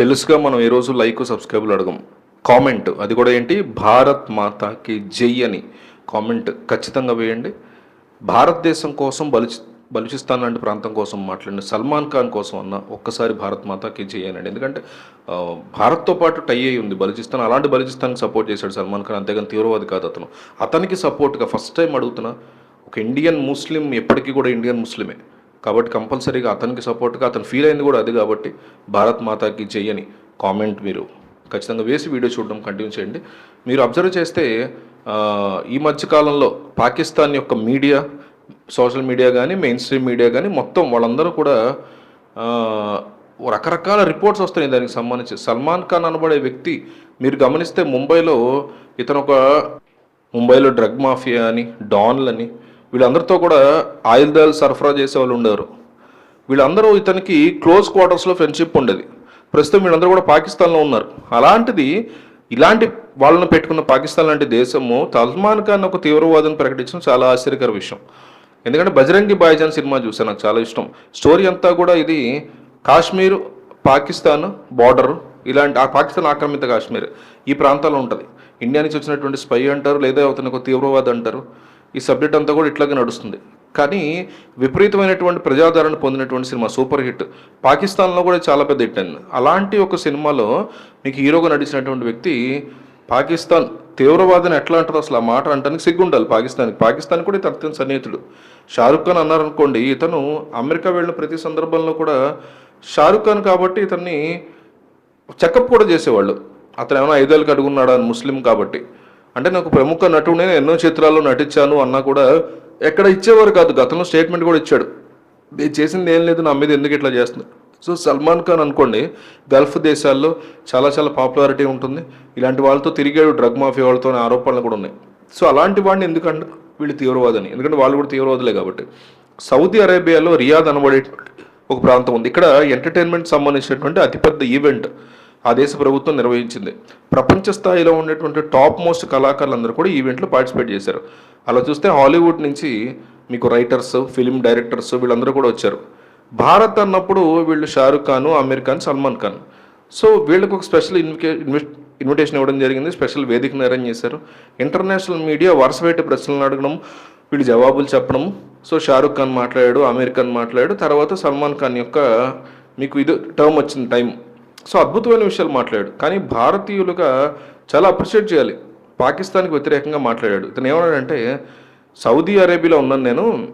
తెలుసుగా మనం ఏ రోజు లైక్ సబ్స్క్రైబ్లు అడగం. కామెంట్ అది కూడా ఏంటి? భారత్ మాతాకి జై అని కామెంట్ ఖచ్చితంగా వేయండి. భారతదేశం కోసం బలుచి బలుచిస్తాన్ లాంటి ప్రాంతం కోసం మాట్లాడిన సల్మాన్ ఖాన్ కోసం అన్న ఒక్కసారి భారత్ మాతాకి చేయనండి ఎందుకంటే భారత్తో పాటు టై అయి ఉంది. బలుచిస్తాన్ అలాంటి బలుచిస్తాన్కి సపోర్ట్ చేశాడు సల్మాన్ ఖాన్. అంతేగాని తీవ్రవాది కాదు అతను. అతనికి సపోర్ట్గా ఫస్ట్ టైం అడుగుతున్నా ఒక ఇండియన్ ముస్లిం ఎప్పటికీ కూడా ఇండియన్ ముస్లిమే. కాబట్టి కంపల్సరీగా అతనికి సపోర్ట్గా అతను ఫీల్ అయింది కూడా అది కాబట్టి భారత్ మాతాకి చెయ్యని కామెంట్ మీరు ఖచ్చితంగా వేసి వీడియో చూడడం కంటిన్యూ చేయండి. మీరు అబ్జర్వ్ చేస్తే ఈ మధ్యకాలంలో పాకిస్తాన్ యొక్క మీడియా సోషల్ మీడియా కానీ మెయిన్ స్ట్రీమ్ మీడియా కానీ మొత్తం వాళ్ళందరూ కూడా రకరకాల రిపోర్ట్స్ వస్తున్నాయి దానికి సంబంధించి. సల్మాన్ ఖాన్ అనబడే వ్యక్తి మీరు గమనిస్తే ముంబైలో ఇతను ఒక ముంబైలో డ్రగ్ మాఫియా అని డాన్లని వీళ్ళందరితో కూడా ఆయుధాలు సరఫరా చేసే వాళ్ళు ఉండేవారు. వీళ్ళందరూ ఇతనికి క్లోజ్ క్వార్టర్స్లో ఫ్రెండ్షిప్ ఉండేది. ప్రస్తుతం వీళ్ళందరూ కూడా పాకిస్తాన్లో ఉన్నారు. అలాంటిది ఇలాంటి వాళ్ళను పెట్టుకున్న పాకిస్తాన్ లాంటి దేశము సల్మాన్ ఖాన్ ఒక తీవ్రవాదం ప్రకటించడం చాలా ఆశ్చర్యకర విషయం. ఎందుకంటే బజరంగి బాయ్జాన్ సినిమా చూసాను నాకు చాలా ఇష్టం. స్టోరీ అంతా కూడా ఇది కాశ్మీర్ పాకిస్తాన్ బార్డర్ ఇలాంటి ఆ పాకిస్తాన్ ఆక్రమిత కాశ్మీర్ ఈ ప్రాంతాల్లో ఉంటుంది. ఇండియా నుంచి వచ్చినటువంటి స్పై అంటారు లేదా అతను ఒక తీవ్రవాది అంటారు. ఈ సబ్జెక్ట్ అంతా కూడా ఇట్లాగే నడుస్తుంది. కానీ విపరీతమైనటువంటి ప్రజాదరణ పొందినటువంటి సినిమా సూపర్ హిట్. పాకిస్తాన్లో కూడా చాలా పెద్ద హిట్ అయింది అలాంటి ఒక సినిమాలో మీకు హీరోగా నడిచినటువంటి వ్యక్తి పాకిస్తాన్ తీవ్రవాదిని ఎట్లా అంటారు అసలు ఆ మాట అంటానికి సిగ్గుండాలి పాకిస్తాన్కి. పాకిస్తాన్ కూడా ఇతను అత్యంత సన్నిహితుడు. షారుఖ్ ఖాన్ అన్నారనుకోండి ఇతను అమెరికా వెళ్ళిన ప్రతి సందర్భంలో కూడా షారుఖ్ ఖాన్ కాబట్టి ఇతన్ని చెకప్ కూడా చేసేవాళ్ళు. అతను ఏమైనా ఐదేళ్ళకి అడుగున్నాడా అని ముస్లిం కాబట్టి. అంటే నాకు ప్రముఖ నటుడు నేను ఎన్నో చిత్రాల్లో నటించాను అన్నా కూడా ఎక్కడ ఇచ్చేవారు కాదు. గతంలో స్టేట్మెంట్ కూడా ఇచ్చాడు. నేను చేసింది ఏం లేదు నా మీద ఎందుకు ఇట్లా చేస్తున్నాడు సో సల్మాన్ ఖాన్ అనుకోండి గల్ఫ్ దేశాల్లో చాలా చాలా పాపులారిటీ ఉంటుంది. ఇలాంటి వాళ్ళతో తిరిగాడు డ్రగ్ మాఫియా వాళ్ళతో ఆరోపణలు కూడా ఉన్నాయి. సో అలాంటి వాడిని ఎందుకంటే వీళ్ళు తీవ్రవాదని. ఎందుకంటే వాళ్ళు కూడా తీవ్రవాదులే కాబట్టి. సౌదీ అరేబియాలో రియాద్ అనబడే ఒక ప్రాంతం ఉంది. ఇక్కడ ఎంటర్టైన్మెంట్ సంబంధించినటువంటి అతిపెద్ద ఈవెంట్ ఆ దేశ ప్రభుత్వం నిర్వహించింది. ప్రపంచ స్థాయిలో ఉండేటువంటి టాప్ మోస్ట్ కళాకారులందరూ కూడా ఈవెంట్లో పార్టిసిపేట్ చేశారు. అలా చూస్తే హాలీవుడ్ నుంచి మీకు రైటర్స్ ఫిలిం డైరెక్టర్స్ వీళ్ళందరూ కూడా వచ్చారు. భారత్ అన్నప్పుడు వీళ్ళు షారుఖ్ ఖాన్ అమీర్ ఖాన్ సల్మాన్ ఖాన్. సో వీళ్ళకి ఒక స్పెషల్ ఇన్వికే ఇన్విట్ ఇన్విటేషన్ ఇవ్వడం జరిగింది. స్పెషల్ వేదికను అరేంజ్ చేశారు. ఇంటర్నేషనల్ మీడియా వరుస పెట్టి ప్రశ్నలు అడగడం వీళ్ళు జవాబులు చెప్పడం. సో షారుఖ్ ఖాన్ మాట్లాడాడు అమీర్ ఖాన్ మాట్లాడాడు. తర్వాత సల్మాన్ ఖాన్ యొక్క మీకు ఇది టర్మ్ వచ్చింది టైం సో అద్భుతమైన విషయాలు మాట్లాడాడు. కానీ భారతీయులుగా చాలా అప్రిషియేట్ చేయాలి. పాకిస్తాన్కి వ్యతిరేకంగా మాట్లాడాడు. ఇతను ఏమన్నాడంటే సౌదీ అరేబియాలో ఉన్నాను నేను.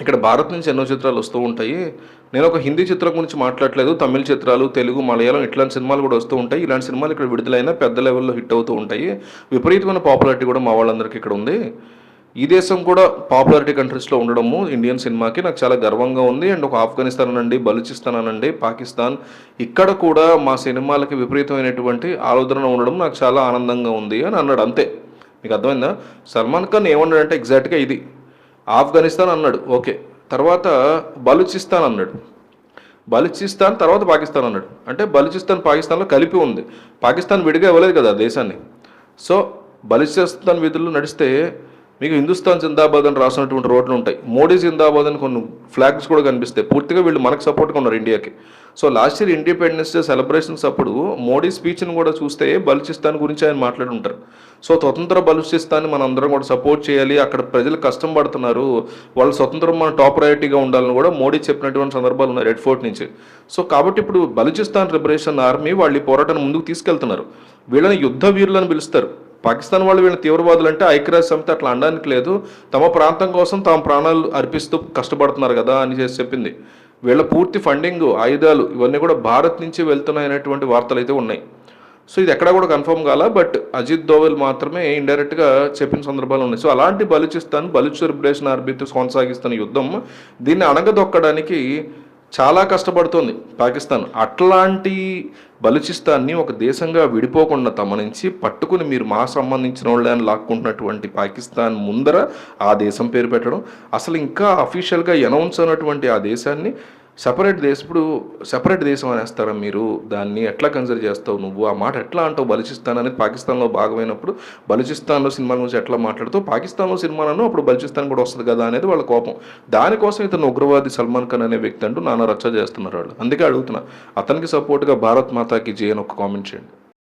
ఇక్కడ భారత్ నుంచి ఎన్నో చిత్రాలు వస్తూ ఉంటాయి. నేను ఒక హిందీ చిత్రం గురించి మాట్లాడలేదు. తమిళ చిత్రాలు తెలుగు మలయాళం ఇట్లాంటి సినిమాలు కూడా వస్తూ ఉంటాయి. ఇలాంటి సినిమాలు ఇక్కడ విడుదలైనా పెద్ద లెవెల్లో హిట్ అవుతూ ఉంటాయి. విపరీతమైన పాపులారిటీ కూడా మా వాళ్ళందరికీ ఇక్కడ ఉంది. ఈ దేశం కూడా పాపులారిటీ కంట్రీస్లో ఉండడము ఇండియన్ సినిమాకి నాకు చాలా గర్వంగా ఉంది. అండ్ ఒక ఆఫ్ఘనిస్తాన్ అనండి బలూచిస్తాన్ అనండి పాకిస్తాన్. ఇక్కడ కూడా మా సినిమాలకి విపరీతమైనటువంటి ఆలోచన ఉండడం నాకు చాలా ఆనందంగా ఉంది అని అన్నాడు. అంతే. మీకు అర్థమైందా? సల్మాన్ ఖాన్ ఏమన్నాడంటే ఎగ్జాక్ట్గా ఇది. ఆఫ్ఘనిస్తాన్ అన్నాడు. ఓకే. తర్వాత బలూచిస్తాన్ అన్నాడు. బలూచిస్తాన్ తర్వాత పాకిస్తాన్ అన్నాడు. అంటే బలూచిస్తాన్ పాకిస్తాన్లో కలిపి ఉంది. పాకిస్తాన్ విడిగా ఇవ్వలేదు కదా దేశాన్ని. సో బలూచిస్తాన్ విధులు నడిస్తే మీకు హిందుస్థాన్ జిందాబాద్ అని రాసినటువంటి రోడ్లు ఉంటాయి. మోడీ జిందాబాద్ అని కొన్ని ఫ్లాగ్స్ కూడా కనిపిస్తాయి పూర్తిగా వీళ్ళు మనకు సపోర్ట్గా ఉన్నారు ఇండియాకి. So last year independence day celebrations అప్పుడు మోడీ స్పీచ్ని కూడా చూస్తే బలూచిస్తాన్ గురించి ఆయన మాట్లాడి ఉంటారు. సో స్వతంత్ర బలూచిస్తాన్ని మనం అందరం కూడా సపోర్ట్ చేయాలి అక్కడ ప్రజలు కష్టం పడుతున్నారు వాళ్ళ స్వతంత్రం మన టాప్ ప్రయారిటీగా ఉండాలని కూడా మోడీ చెప్పినటువంటి సందర్భాలు ఉన్నాయి రెడ్ ఫోర్ట్ నుంచి. సో కాబట్టి ఇప్పుడు బలూచిస్తాన్ లిబరేషన్ ఆర్మీ వాళ్ళు ఈ పోరాటాన్ని ముందుకు తీసుకెళ్తున్నారు. వీళ్ళని యుద్ధ వీరులను పిలుస్తారు. పాకిస్తాన్ వాళ్ళు వీళ్ళ తీవ్రవాదులు అంటే ఐక్యరాజ్య సమితి అట్లా అనడానికి లేదు. తమ ప్రాంతం కోసం తమ ప్రాణాలు అర్పిస్తూ కష్టపడుతున్నారు కదా అని చేసి చెప్పింది. వీళ్ళ పూర్తి ఫండింగ్ ఆయుధాలు ఇవన్నీ కూడా భారత్ నుంచి వెళ్తున్నాయనేటువంటి వార్తలు అయితే ఉన్నాయి. సో ఇది ఎక్కడా కూడా కన్ఫర్మ్ కాల బట్ అజిత్ దోవల్ మాత్రమే ఇండైరెక్ట్గా చెప్పిన సందర్భాలు ఉన్నాయి. సో అలాంటి బలుచిస్తాన్ బలుచ్ లిబరేషన్ ఆర్బీతో కొనసాగిస్తున్న యుద్ధం దీన్ని అణగదొక్కడానికి చాలా కష్టపడుతోంది పాకిస్తాన్. అట్లాంటి బలుచిస్తాన్ని ఒక దేశంగా విడిపోకుండా తమ నుంచి పట్టుకుని మీరు మా సంబంధించిన వాళ్ళే అని లాక్కుంటున్నటువంటి పాకిస్తాన్ ముందర ఆ దేశం పేరు పెట్టడం. అసలు ఇంకా అఫీషియల్గా అనౌన్స్ అయినటువంటి ఆ దేశాన్ని సపరేట్ దేశం ఇప్పుడు సపరేట్ దేశం అనేస్తారా మీరు? దాన్ని ఎట్లా కన్సిడర్ చేస్తావు నువ్వు? ఆ మాట ఎట్లా అంటావు? బలుచిస్తాన్ అనేది పాకిస్తాన్లో భాగమైనప్పుడు బలుచిస్తాన్లో సినిమాల గురించి ఎట్లా మాట్లాడుతూ పాకిస్తాన్లో సినిమాలను అప్పుడు బలుచిస్తాన్ కూడా వస్తుంది కదా అనేది వాళ్ళ కోపం. దానికోసం ఇతను ఉగ్రవాది సల్మాన్ ఖాన్ అనే వ్యక్తి అంటూ నానా రచ్చ చేస్తున్నారు వాళ్ళు. అందుకే అడుగుతున్నా. అతనికి సపోర్ట్గా భారత్ మాతాకి జయన్ ఒక కామెంట్ చేయండి.